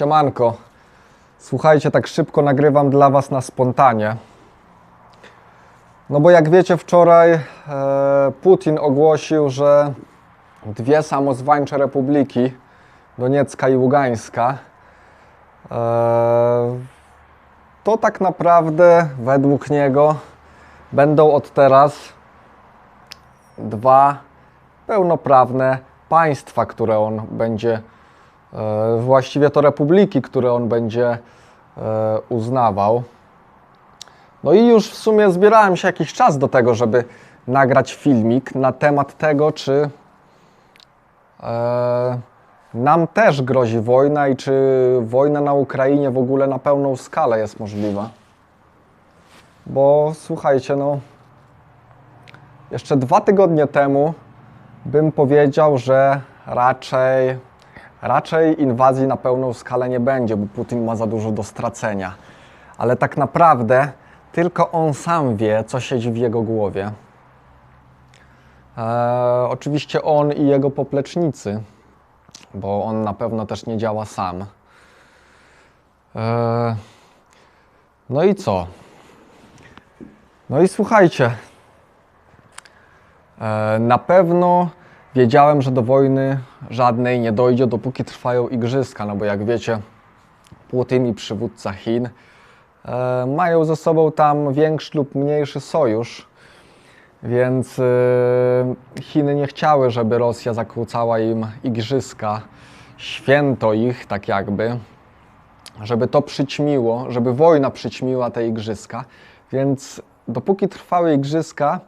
Siemanko. Słuchajcie, tak szybko nagrywam dla Was na spontanie. No bo jak wiecie, wczoraj e, Putin ogłosił, że dwie samozwańcze republiki, Doniecka i Ługańska, e, to tak naprawdę według niego będą od teraz dwa pełnoprawne państwa, które on będzie, właściwie to republiki, które on będzie e, uznawał. No i już w sumie zbierałem się jakiś czas do tego, żeby nagrać filmik na temat tego, czy e, nam też grozi wojna i czy wojna na Ukrainie w ogóle na pełną skalę jest możliwa. Bo słuchajcie, no jeszcze dwa tygodnie temu bym powiedział, że raczej, raczej inwazji na pełną skalę nie będzie, bo Putin ma za dużo do stracenia. Ale tak naprawdę tylko on sam wie, co siedzi w jego głowie. E, oczywiście on i jego poplecznicy, bo on na pewno też nie działa sam. E, no i co? No i słuchajcie, E, Na pewno wiedziałem, że do wojny żadnej nie dojdzie, dopóki trwają igrzyska, no bo jak wiecie, Putin i przywódca Chin e, mają ze sobą tam większy lub mniejszy sojusz, więc e, Chiny nie chciały, żeby Rosja zakłócała im igrzyska, święto ich tak jakby, żeby to przyćmiło, żeby wojna przyćmiła te igrzyska, więc dopóki trwały igrzyska,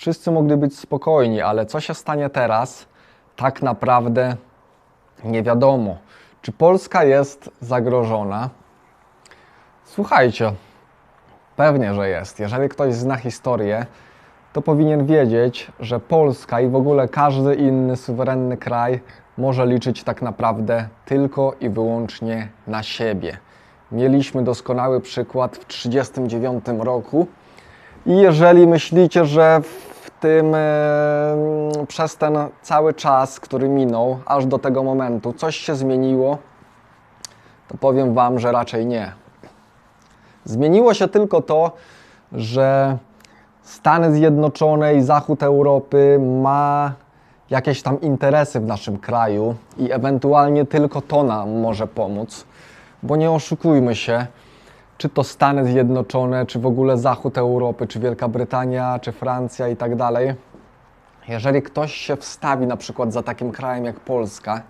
wszyscy mogli być spokojni, ale co się stanie teraz, tak naprawdę nie wiadomo. Czy Polska jest zagrożona? Słuchajcie, pewnie, że jest. Jeżeli ktoś zna historię, to powinien wiedzieć, że Polska i w ogóle każdy inny suwerenny kraj może liczyć tak naprawdę tylko i wyłącznie na siebie. Mieliśmy doskonały przykład w 1939 roku, i jeżeli myślicie, że w tym, e, przez ten cały czas, który minął, aż do tego momentu, coś się zmieniło, to powiem Wam, że raczej nie. Zmieniło się tylko to, że Stany Zjednoczone i Zachód Europy ma jakieś tam interesy w naszym kraju i ewentualnie tylko to nam może pomóc, bo nie oszukujmy się, czy to Stany Zjednoczone, czy w ogóle Zachód Europy, czy Wielka Brytania, czy Francja i tak dalej. Jeżeli ktoś się wstawi na przykład za takim krajem jak Polska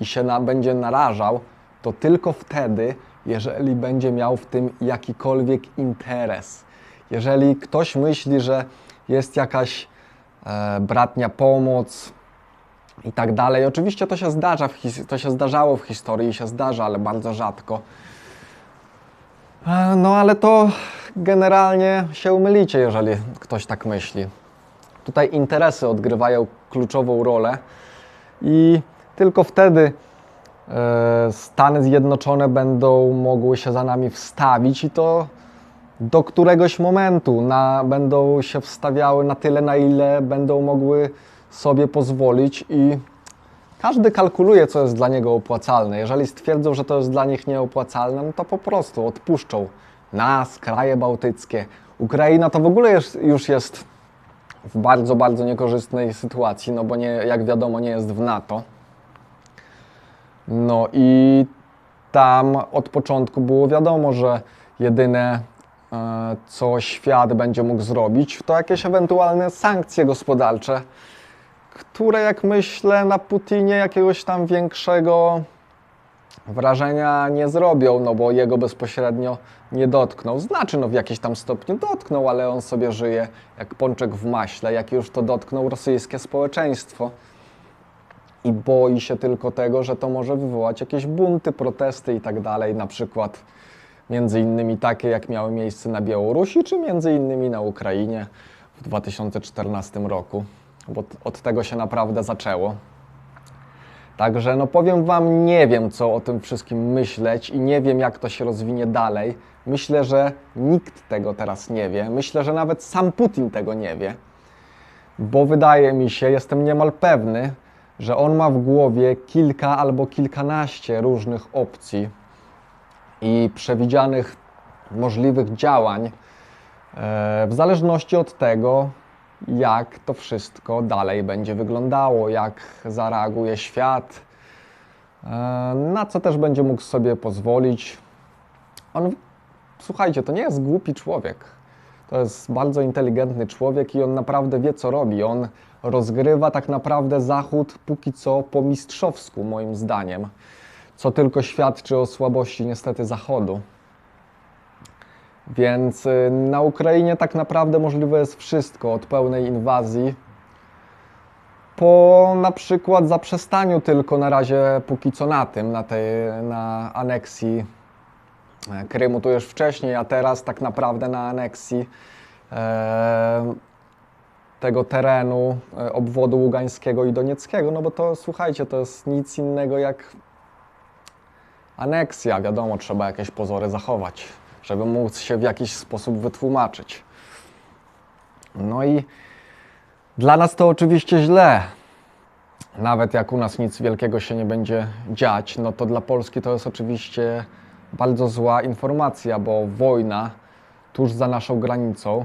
i się na, będzie narażał, to tylko wtedy, jeżeli będzie miał w tym jakikolwiek interes. Jeżeli ktoś myśli, że jest jakaś e, bratnia pomoc i tak dalej, oczywiście to się zdarza, to się zdarzało w historii i się zdarza, ale bardzo rzadko. No ale to generalnie się umylicie, jeżeli ktoś tak myśli. Tutaj interesy odgrywają kluczową rolę i tylko wtedy e, Stany Zjednoczone będą mogły się za nami wstawić i to do któregoś momentu na, będą się wstawiały na tyle, na ile będą mogły sobie pozwolić i każdy kalkuluje, co jest dla niego opłacalne. Jeżeli stwierdzą, że to jest dla nich nieopłacalne, no to po prostu odpuszczą nas, kraje bałtyckie. Ukraina to w ogóle jest, już jest w bardzo, bardzo niekorzystnej sytuacji, no bo nie, jak wiadomo nie jest w NATO. No i tam od początku było wiadomo, że jedyne e, co świat będzie mógł zrobić, to jakieś ewentualne sankcje gospodarcze, które jak myślę na Putinie jakiegoś tam większego wrażenia nie zrobią, no bo jego bezpośrednio nie dotknął. Znaczy, no w jakiś tam stopniu dotknął, ale on sobie żyje jak pączek w maśle, jak już to dotknął rosyjskie społeczeństwo. I boi się tylko tego, że to może wywołać jakieś bunty, protesty i tak dalej, na przykład między innymi takie, jak miały miejsce na Białorusi, czy między innymi na Ukrainie w 2014 roku, bo od tego się naprawdę zaczęło. Także no powiem Wam, nie wiem co o tym wszystkim myśleć i nie wiem jak to się rozwinie dalej. Myślę, że nikt tego teraz nie wie. Myślę, że nawet sam Putin tego nie wie. Bo wydaje mi się, jestem niemal pewny, że on ma w głowie kilka albo kilkanaście różnych opcji i przewidzianych możliwych działań, e, w zależności od tego, jak to wszystko dalej będzie wyglądało, jak zareaguje świat, e, na co też będzie mógł sobie pozwolić. On, słuchajcie, to nie jest głupi człowiek. To jest bardzo inteligentny człowiek i on naprawdę wie, co robi. On rozgrywa tak naprawdę Zachód póki co po mistrzowsku, moim zdaniem, co tylko świadczy o słabości niestety Zachodu. Więc y, na Ukrainie tak naprawdę możliwe jest wszystko, od pełnej inwazji. Po na przykład zaprzestaniu tylko na razie póki co na tym, na tej na aneksji e, Krymu to już wcześniej, a teraz tak naprawdę na aneksji e, tego terenu e, obwodu ługańskiego i donieckiego, no bo to słuchajcie, to jest nic innego jak aneksja. Wiadomo, trzeba jakieś pozory zachować, żeby móc się w jakiś sposób wytłumaczyć. No i dla nas to oczywiście źle. Nawet jak u nas nic wielkiego się nie będzie dziać, no to dla Polski to jest oczywiście bardzo zła informacja, bo wojna tuż za naszą granicą,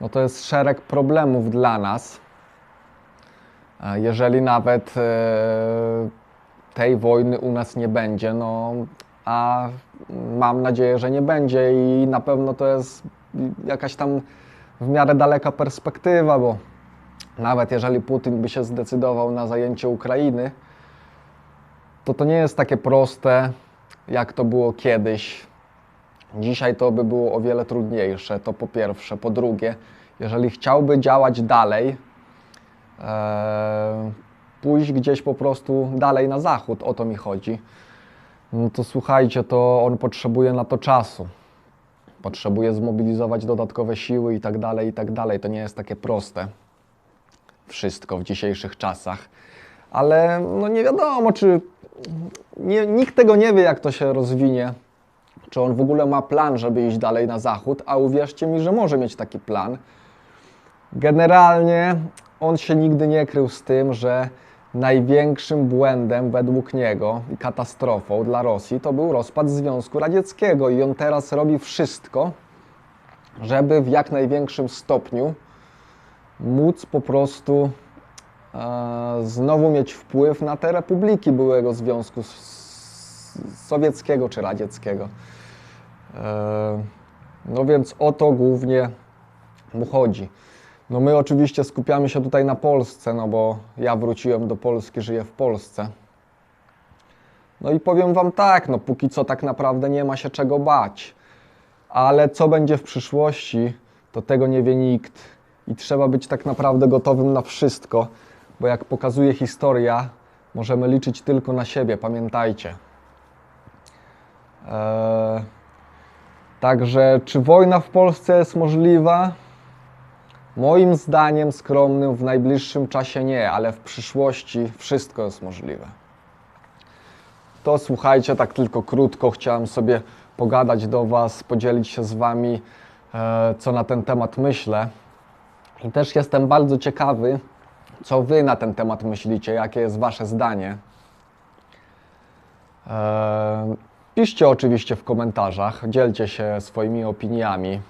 no to jest szereg problemów dla nas. E, Jeżeli nawet e, tej wojny u nas nie będzie, no a mam nadzieję, że nie będzie i na pewno to jest jakaś tam w miarę daleka perspektywa, bo nawet jeżeli Putin by się zdecydował na zajęcie Ukrainy, to to nie jest takie proste, jak to było kiedyś. Dzisiaj to by było o wiele trudniejsze, to po pierwsze. Po drugie, jeżeli chciałby działać dalej, e, pójść gdzieś po prostu dalej na zachód, o to mi chodzi, no to słuchajcie, to on potrzebuje na to czasu. Potrzebuje zmobilizować dodatkowe siły i tak dalej, i tak dalej. To nie jest takie proste wszystko w dzisiejszych czasach. Ale no nie wiadomo, czy nie, nikt tego nie wie, jak to się rozwinie. Czy on w ogóle ma plan, żeby iść dalej na zachód, a uwierzcie mi, że może mieć taki plan. Generalnie on się nigdy nie krył z tym, że największym błędem według niego i katastrofą dla Rosji to był rozpad Związku Radzieckiego i on teraz robi wszystko, żeby w jak największym stopniu móc po prostu e, znowu mieć wpływ na te republiki byłego Związku Sowieckiego czy Radzieckiego. E, no więc o to głównie mu chodzi. No my oczywiście skupiamy się tutaj na Polsce, no bo ja wróciłem do Polski, żyję w Polsce. No i powiem Wam tak, no póki co tak naprawdę nie ma się czego bać. Ale co będzie w przyszłości, to tego nie wie nikt. I trzeba być tak naprawdę gotowym na wszystko, bo jak pokazuje historia, możemy liczyć tylko na siebie, pamiętajcie. Eee, także czy wojna w Polsce jest możliwa? Moim zdaniem skromnym w najbliższym czasie nie, ale w przyszłości wszystko jest możliwe. To słuchajcie, tak tylko krótko chciałem sobie pogadać do Was, podzielić się z Wami, e, co na ten temat myślę. I też jestem bardzo ciekawy, co Wy na ten temat myślicie, jakie jest Wasze zdanie. E, Piszcie oczywiście w komentarzach, dzielcie się swoimi opiniami.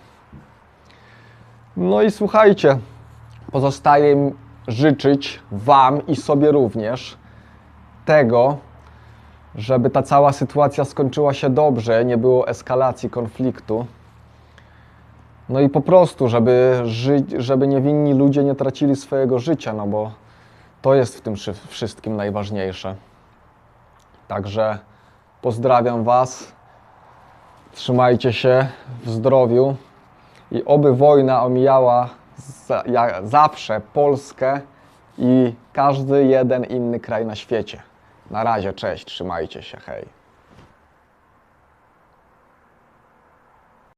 No i słuchajcie, pozostaje życzyć Wam i sobie również tego, żeby ta cała sytuacja skończyła się dobrze, nie było eskalacji konfliktu. No i po prostu, żeby, ży- żeby niewinni ludzie nie tracili swojego życia, no bo to jest w tym wszy- wszystkim najważniejsze. Także pozdrawiam Was, trzymajcie się w zdrowiu i oby wojna omijała za, zawsze Polskę i każdy jeden inny kraj na świecie. Na razie, cześć, trzymajcie się, hej.